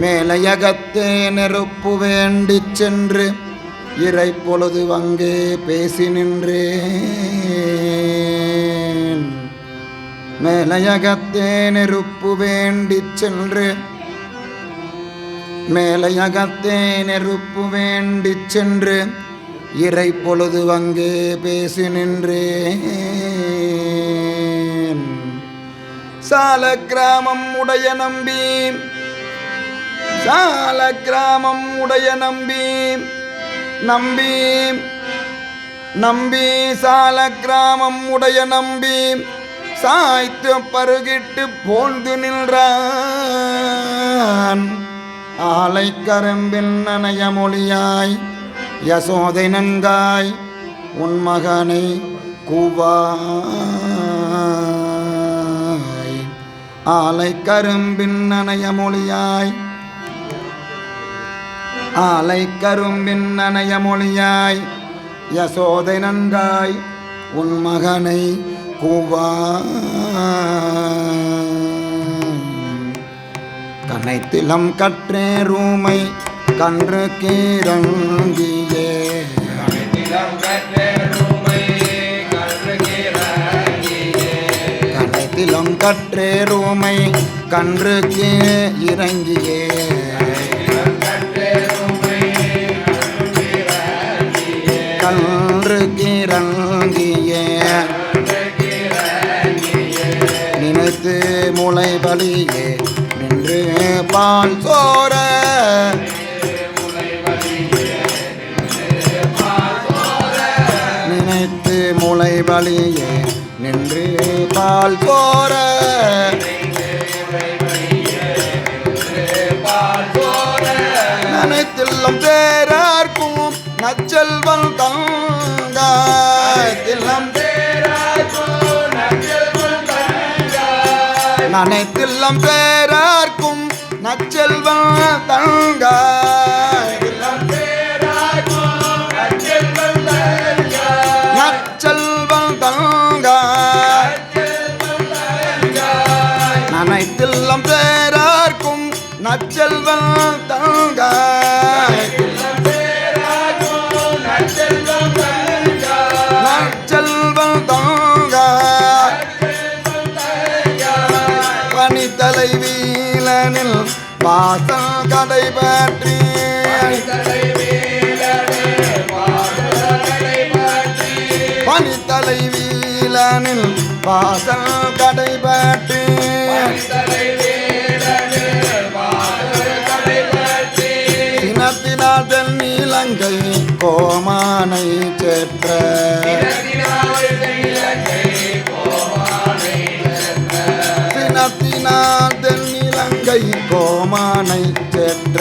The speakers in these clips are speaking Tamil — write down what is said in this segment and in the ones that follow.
மேலையகத்தே நெருப்பு வேண்டிச் சென்று இறை பொழுது அங்கே பேசி நின்றேன். மேலையகத்தே நெருப்பு வேண்டிச் சென்று மேலையகத்தே நெருப்பு வேண்டிச் சென்று இறை பொழுது அங்கே பேசி நின்றேன். சால கிராமம் உடைய நம்பி சால கிராமம் உடைய நம்பி நம்பி நம்பி சால கிராமம் உடைய நம்பி சாய்த்து பருகிட்டு போழ்ந்து நின்றான். ஆலை கரும்பில் நனைய மொழியாய் யசோதை நன்காய் உன் மகனை கூவாய் ஆலை கரும்பின் நனைய ஆலை கரும்பின் நனைய யசோதை நன்காய் உன் மகனை கூவாய் கனைத்திலம் கற்றே ரூமை கன்று கீரங்கியே கனைத்திலம் கற்றே ரூமை கன்றுக்கு இறங்கியே. கன்று கீரங்கியே நினைத்து முளை பலியே நின்று பால் சோர. வழியே நின்று பால் போற. நினைத்தில்லம் பேரார்க்கும் நச்செல்வன் தங்காய் தில்லம் நனைத்தில்லம் பேரார்க்கும் நச்செல்வன் தங்காய் வாசல் கடை பற்றி பனித்தலை வீலனில் வாசல் கடை பற்றி தினத்தினால் தென்னிலங்கை கோமானை செற்ற தினத்தினால் இலங்கை கோமானை செற்ற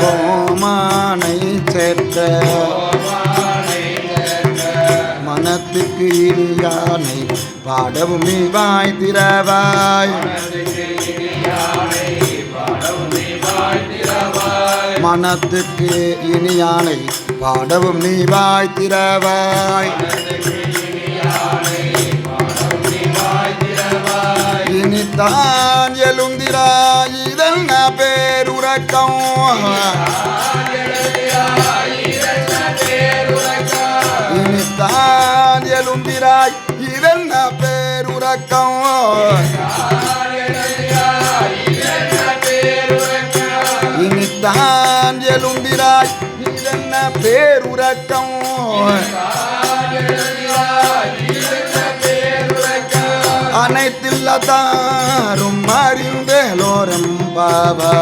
கோமானை செற்ற மனத்துக்கு இனியானை பாடவும் நீ வாய் திரவாய் மனத்துக்கு இனியானை பாடவும் நீ வாய் திரவாய் இனித்தான் எழுந்திராய் இதென்ன பேருறக்கம் இனித்தான் எழுந்திராய் இதென்ன பேருறக்கம் இனித்தான் எழுந்திராய் இதென்ன பேருறக்கம் அனைத்தில்ல தாரும் அறிந்தேலோரம் பாபா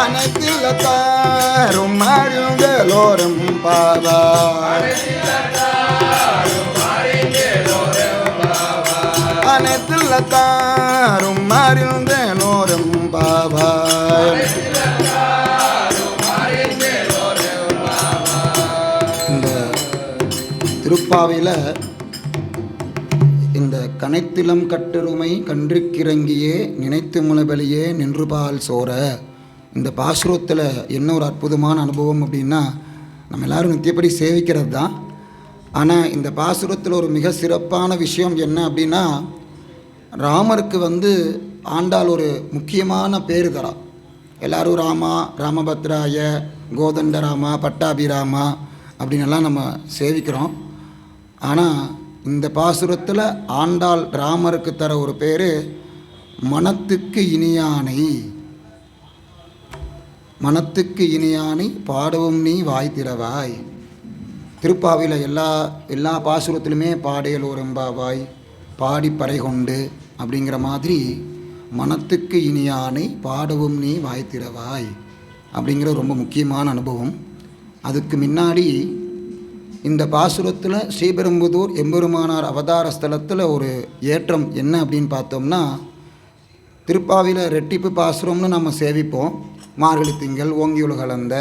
அனைத்தில்ல தாரும் அறிந்தேலோரம் பாபா அனைத்தில்ல தாரும் திருப்பாவையில் இந்த கனைத்திலம் கட்டெருமை கன்றுக்கிறங்கியே நினைத்து முளபலியே நின்றுபால் சோர. இந்த பாசுரத்தில் என்ன ஒரு அற்புதமான அனுபவம் அப்படின்னா நம்ம எல்லாரும் நித்தியப்படி சேவிக்கிறது தான் ஆனால் இந்த பாசுரத்தில் ஒரு மிக சிறப்பான விஷயம் என்ன அப்படின்னா ராமருக்கு வந்து ஆண்டாள் ஒரு முக்கியமான பேர் தரா. எல்லோரும் ராமா ராமபத்ராய கோதண்டராமா பட்டாபிராமா அப்படின்னெல்லாம் நம்ம சேவிக்கிறோம். ஆனால் இந்த பாசுரத்தில் ஆண்டாள் ராமருக்கு தர ஒரு பேர் மனத்துக்கு இனியானை. மனத்துக்கு இனியானை பாடவும் நீ வாய் திறவாய். திருப்பாவையில் எல்லா எல்லா பாசுரத்திலுமே பாடியலூரம்பாவாய் பாடி பறை கொண்டு அப்படிங்கிற மாதிரி மனத்துக்கு இனியானை பாடவும் நீ வாய் திறவாய் அப்படிங்கிற ரொம்ப முக்கியமான அனுபவம். அதுக்கு முன்னாடி இந்த பாசுரத்தில் ஸ்ரீபெரும்புதூர் எம்பெருமானார் அவதார ஸ்தலத்தில் ஒரு ஏற்றம் என்ன அப்படின்னு பார்த்தோம்னா திருப்பாவில ரெட்டிப்பு பாசுரம்னு நம்ம சேவிப்போம். மார்கழி திங்கள் ஓங்கியுல கலந்த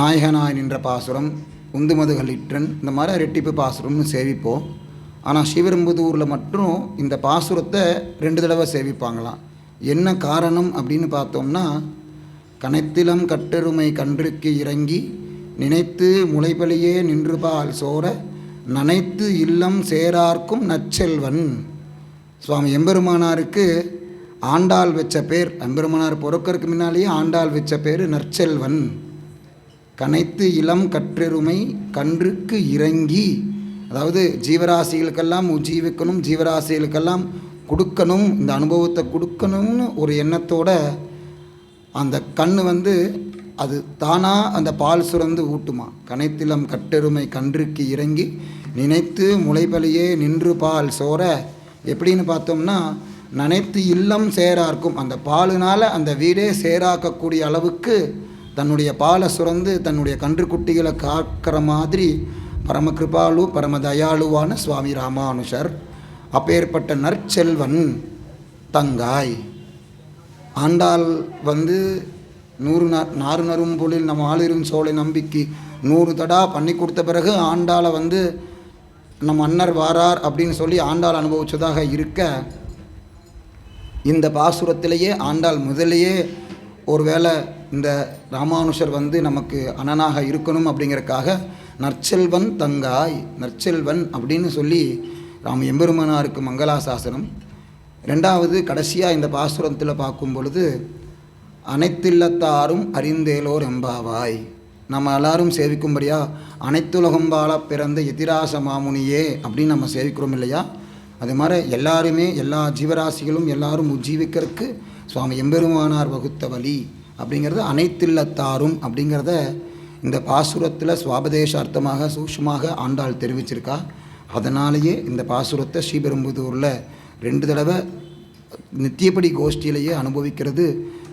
நாயகனாய் நின்ற பாசுரம் உந்துமதுகளிற்றன் இந்த மாதிரி ரெட்டிப்பு பாசுரம்னு சேவிப்போம். ஆனால் ஸ்ரீபெரும்புதூரில் மட்டும் இந்த பாசுரத்தை ரெண்டு தடவை சேவிப்பாங்களாம். என்ன காரணம் அப்படின்னு பார்த்தோம்னா கனைத்திலம் கட்டெருமை கன்றுக்கு இறங்கி நினைத்து முளைபலியே நின்றுபால் சோர நனைத்து இல்லம் சேரார்க்கும் நற்செல்வன் சுவாமி எம்பெருமானாருக்கு ஆண்டாள் வச்ச பேர் எம்பெருமானார் பிறக்கறதுக்கு முன்னாலேயே ஆண்டாள் வச்ச பேர் நற்செல்வன். கனைத்து இளம் கற்றெருமை கன்றுக்கு இறங்கி அதாவது ஜீவராசிகளுக்கெல்லாம் உஜீவிக்கணும் ஜீவராசிகளுக்கெல்லாம் கொடுக்கணும் இந்த அனுபவத்தை கொடுக்கணும்னு ஒரு எண்ணத்தோட அந்த கண் வந்து அது தானாக அந்த பால் சுரந்து ஊட்டுமா. கனைத்திலம் கட்டெருமை கன்றுக்கு இறங்கி நினைத்து முளைபலியே நின்று பால் சோர எப்படின்னு பார்த்தோம்னா நனைத்து இல்லம் சேராக்கும் அந்த பாலுனால் அந்த வீடே சேராக்கக்கூடிய அளவுக்கு தன்னுடைய பாலை சுரந்து தன்னுடைய கன்றுக்குட்டிகளை காக்கிற மாதிரி பரமகிருபாலு பரமதயாளுவான சுவாமி ராமானுஷர் அப்பேற்பட்ட நற்செல்வன் தங்காய். ஆண்டாள் வந்து நூறு நா நாறு நரும் பொழில் நம்ம ஆளிரும் சோலை நம்பிக்கை. நூறு தடா பண்ணி கொடுத்த பிறகு ஆண்டாளை வந்து நம்ம மன்னர் வாரார் அப்படின்னு சொல்லி ஆண்டாள் அனுபவித்ததாக இருக்க இந்த பாசுரத்திலேயே ஆண்டாள் முதலையே ஒருவேளை இந்த ராமானுஷர் வந்து நமக்கு அண்ணனாக இருக்கணும் அப்படிங்கிறக்காக நற்செல்வன் தங்காய் நற்செல்வன் அப்படின்னு சொல்லி ராம எம்பெருமனாருக்கு மங்களாசாசனம் ரெண்டாவது கடைசியாக இந்த பாசுரத்தில் பார்க்கும் பொழுது அனைத்தில்லத்தாரும் அறிந்தேலோர் எம்பாவாய் நம்ம எல்லாரும் சேவிக்கும்படியா அனைத்துலகம் வாழ பிறந்த எதிராச மாமுனியே அப்படின்னு நம்ம சேவிக்கிறோம் இல்லையா? அது மாதிரி எல்லாருமே எல்லா ஜீவராசிகளும் எல்லாரும் உஜ்ஜீவிக்கிறதுக்கு சுவாமி எம்பெருமானார் வகுத்த வழி அப்படிங்கிறது அனைத்தில்லத்தாரும் அப்படிங்கிறத இந்த பாசுரத்தில் சுவாபதேச அர்த்தமாக சூக்ஷ்மமாக ஆண்டாள் தெரிவிச்சிருக்கா. அதனாலேயே இந்த பாசுரத்தை ஸ்ரீபெரும்புதூரில் ரெண்டு தடவை நித்தியப்படி கோஷ்டியிலேயே அனுபவிக்கிறது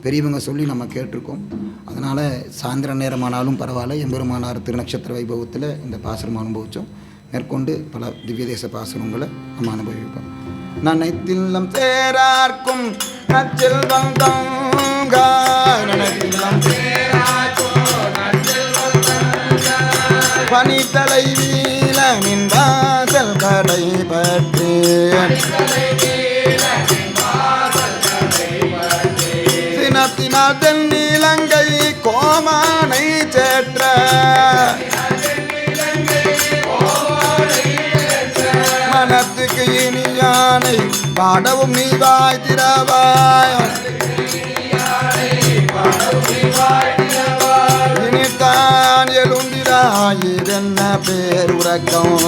பெரியவங்க சொல்லி நம்ம கேட்டிருக்கோம். அதனால் சாயந்தர நேரமானாலும் பரவாயில்ல. எம்பெருமானார் திருநட்சத்திர வைபவத்தில் இந்த பாசுரம் அனுபவித்தோம் மேற்கொண்டு பல திவ்ய தேச பாசுரங்களை நம்ம அனுபவிப்போம். நனைத்தில்லம் தேரார்க்கும் நச்செல்வம் தங்காய் நனைத்தில்லம் பனித்தலை வீல நின் வாசல் கடை பற்றி தென்னிலங்கை கோமானை சேற்ற. மனத்துக்கு இனியானை பாடவும் நீ வாய் திரவாய் இனித்தான் எழுந்திராயிரென்ன பேர் உறக்கம்?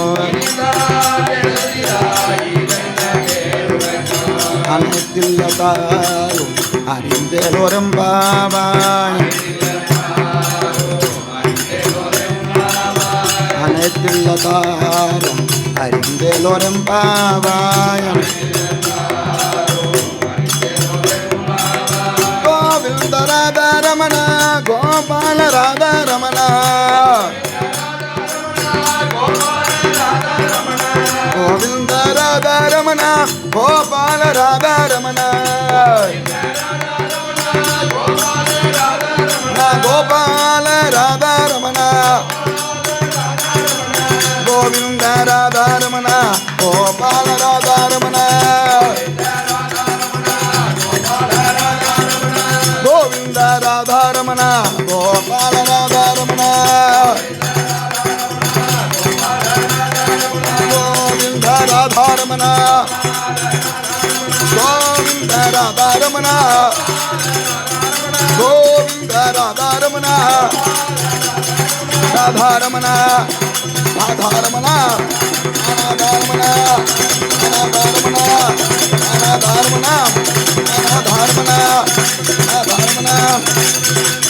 அனைத்தில்லதாரும் அறிந்தேலோரம் பாவாய் அனைத்தில்லதாரும் அறிந்தேலோரம் பாவாய் கோவிந்த ராதாரமண கோபால ராதாரமண கோவிந்த ராதாரமண கோபால ராதாரமண கோபால ராதாரமண கோவிந்த கோபால ராதாரமண रमना राधा रमना राधा रमना राधा रमना राधा रमना राधा रमना राधा रमना राधा रमना